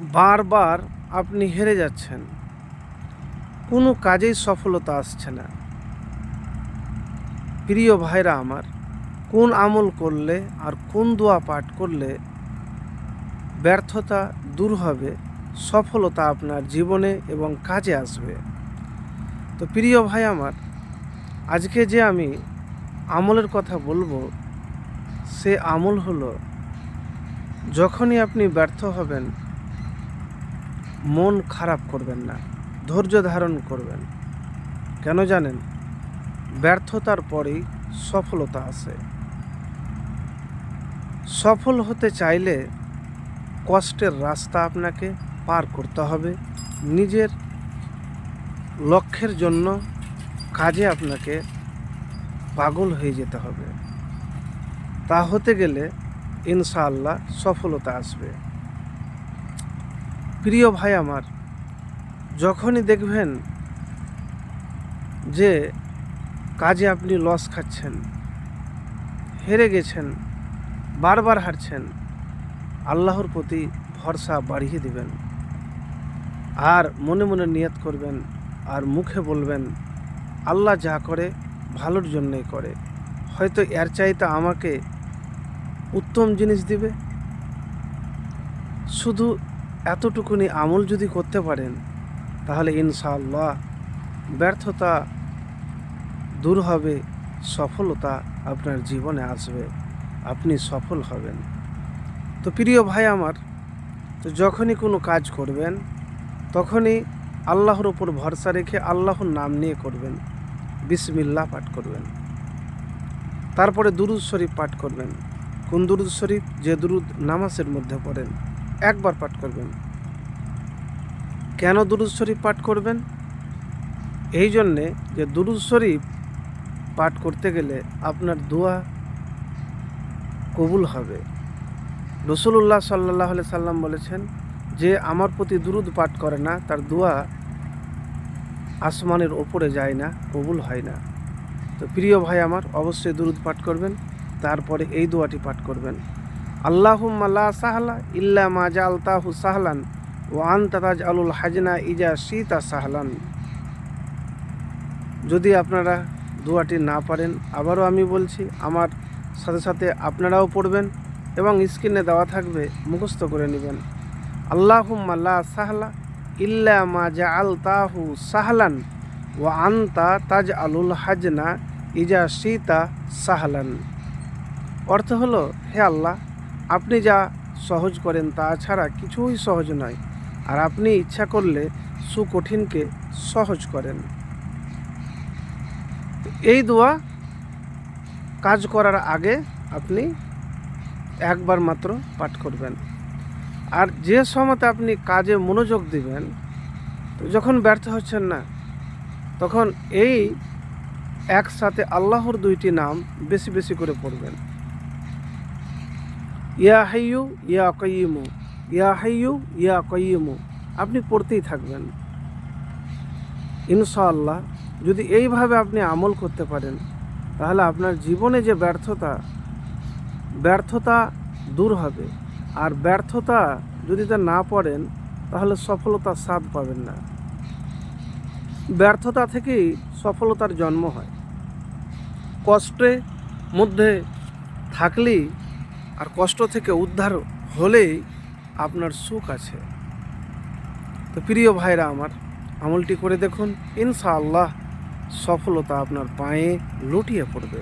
বারবার আপনি হেরে যাচ্ছেন। কোনো কাজেই সফলতা আসছে না। প্রিয় ভাইরা আমার, কোন আমল করলে আর কোন দোয়া পাঠ করলে ব্যর্থতা দূর হবে, সফলতা আপনার জীবনে এবং কাজে আসবে। তো প্রিয় ভাই আমার, আজকে যে আমি আমলের কথা বলব, সে আমল হলো, যখনই আপনি ব্যর্থ হবেন মন খারাপ করবেন না, ধৈর্য ধারণ করবেন। কেন জানেন? ব্যর্থতার পরেই সফলতা আসে সফল হতে চাইলে কষ্টের রাস্তা আপনাকে পার করতে হবে। নিজের লক্ষ্যের জন্য কাজে আপনাকে পাগল হয়ে যেতে হবে। তা হতে গেলে ইনশাআল্লাহ সফলতা আসবে। প্রিয় ভাই আমার, যখনই দেখবেন যে কাজে আপনি লস খাচ্ছেন, হেরে গেছেন, বারবার হারছেন, আল্লাহর প্রতি ভরসা বাড়িয়ে দিবেন। আর মনে মনে নিয়ত করবেন আর মুখে বলবেন, আল্লাহ যা করে, ভালোর জন্যই করে। হয়তো এর চাইতে আমাকে উত্তম জিনিস দিবে। শুধু এতটুকুনি আমল যদি করতে পারেন, তাহলে ইনশাআল্লাহ ব্যর্থতা দূর হবে, সফলতা আপনার জীবনে আসবে, আপনি সফল হবেন। তো প্রিয় ভাই আমার, তো যখনই কোনো কাজ করবেন, তখনই আল্লাহর ওপর ভরসা রেখে আল্লাহর নাম নিয়ে করবেন বিসমিল্লা পাঠ করবেন। তারপরে দুরুদ শরীফ পাঠ করবেন। কোন দুরুদ শরীফ? যে দুরুদ নামাজের মধ্যে পড়েন। একবার পাঠ করবেন। কেন দুরুদ শরীফ পাঠ করবেন? এই জন্যে যে দুরুদ শরীফ পাঠ করতে গেলে আপনার দোয়া কবুল হবে। রসুল্লাহ সাল্লাহ সাল্লাম বলেছেন, যে আমার প্রতি দুরুদ পাঠ করে না, তার দোয়া আসমানের ওপরে যায় না, কবুল হয় না। তো প্রিয় ভাই আমার, অবশ্যই দুরুদ পাঠ করবেন, তারপরে এই দোয়াটি পাঠ করবেন। আল্লাহুম্মা লা সাহলা ইল্লা মা জাআলতাহু সাহলান ও আনতা তাজআলুল হাজনা ইজা শীতা সাহলান। যদি আপনারা দোয়াটি না পারেন, আবারও আমি বলছি, আমার সাথে সাথে আপনারাও পড়বেন এবং স্ক্রিনে দেওয়া থাকবে, মুখস্থ করে নেবেন। আল্লাহুম্মা লা সাহলা ইল্লা মা জাআলতাহু সাহলান ওয়া আনতা তাজআলুল হাজনা ইজা শীতা সাহলান। অর্থ হলো, হে আল্লাহ আপনি যা সহজ করেন তা ছাড়া কিছুই সহজ নয়। আর আপনি ইচ্ছা করলে সুকঠিনকে সহজ করেন। এই দোয়া কাজ করার আগে আপনি একবার মাত্র পাঠ করবেন। আর যে সময়তে আপনি কাজে মনোযোগ দিবেন যখন ব্যর্থ হচ্ছেন না, তখন এই একসাথে আল্লাহর দুইটি নাম বেশি বেশি করে পড়বেন। ইয়া হাইয়ু, ইয়া কয়িমু ইয়া হাইয়ু, ইয়া কয়িমু আপনি পড়তেই থাকবেন। ইনশাআল্লাহ, যদি এইভাবে আপনি আমল করতে পারেন, তাহলে আপনার জীবনে যে ব্যর্থতা ব্যর্থতা দূর হবে। আর ব্যর্থতা যদি তা না পড়েন, তাহলে সফলতার স্বাদ পাবেন না। ব্যর্থতা থেকেই সফলতার জন্ম হয়। কষ্টে মধ্যে থাকলেই আর কষ্ট থেকে উদ্ধার হলেই আপনার সুখ আছে। তো প্রিয় ভাইরা আমার, আমলটি করে দেখুন, ইনশাআল্লাহ সফলতা আপনার পায়ে লুটিয়ে পড়বে।